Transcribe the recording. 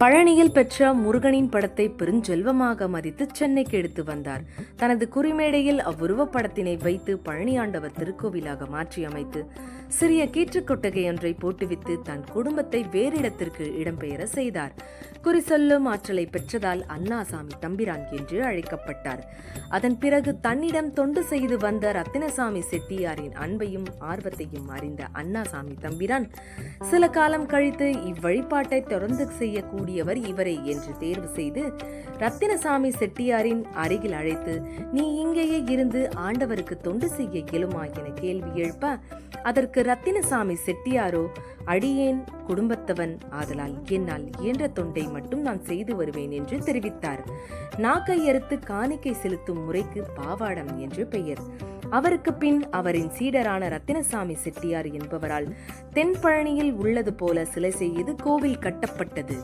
பழனியில் பெற்ற முருகனின் படத்தை பெருஞ்செல்வமாக மதித்து சென்னைக்கு எடுத்து வந்தார். தனது குறிமேடையில் அவ்வுருவப்படத்தினை வைத்து பழனி ஆண்டவர் திருக்கோவிலாக மாற்றி அமைத்து சிறிய கீற்றுக்கொட்டகை ஒன்றை போட்டுவித்து தன் குடும்பத்தை வேறு இடத்திற்கு இடம்பெயர செய்தார். குறி சொல்லும் ஆற்றலை பெற்றதால் அண்ணாசாமி தம்பிரான் என்று அழைக்கப்பட்டார். அதன் பிறகு தன்னிடம் தொண்டு செய்து வந்த ரத்தினசாமி செட்டியாரின் அன்பையும் ஆர்வத்தையும் அறிந்த அண்ணாசாமி தம்பிரான் சில காலம் கழித்து இவ்வழிபாட்டை தொடர்ந்து கூடியவர் இவரை என்று தேர்வு செய்து ரத்தினசாமி செட்டியாரின் அருகில் அழைத்து நீ இங்கேயே இருந்து ஆண்டவருக்கு தொண்டு செய்ய இயலுமா என கேள்வி எழுப்ப அதற்கு ரத்தினசாமி செட்டியாரோ அடியேன் குடும்பத்தவன் ஆதலால் என்னால் இயன்ற தொண்டை மட்டும் நான் செய்து வருவேன் என்று தெரிவித்தார். நாக்கை அறுத்து காணிக்கை செலுத்தும் முறைக்கு பாவாடம் என்று பெயர். அவருக்கு பின் அவரின் சீடரான ரத்தினசாமி செட்டியார் என்பவரால் தென்பழனியில் உள்ளது போல சிலை செய்து கோவில் கட்டப்பட்டது.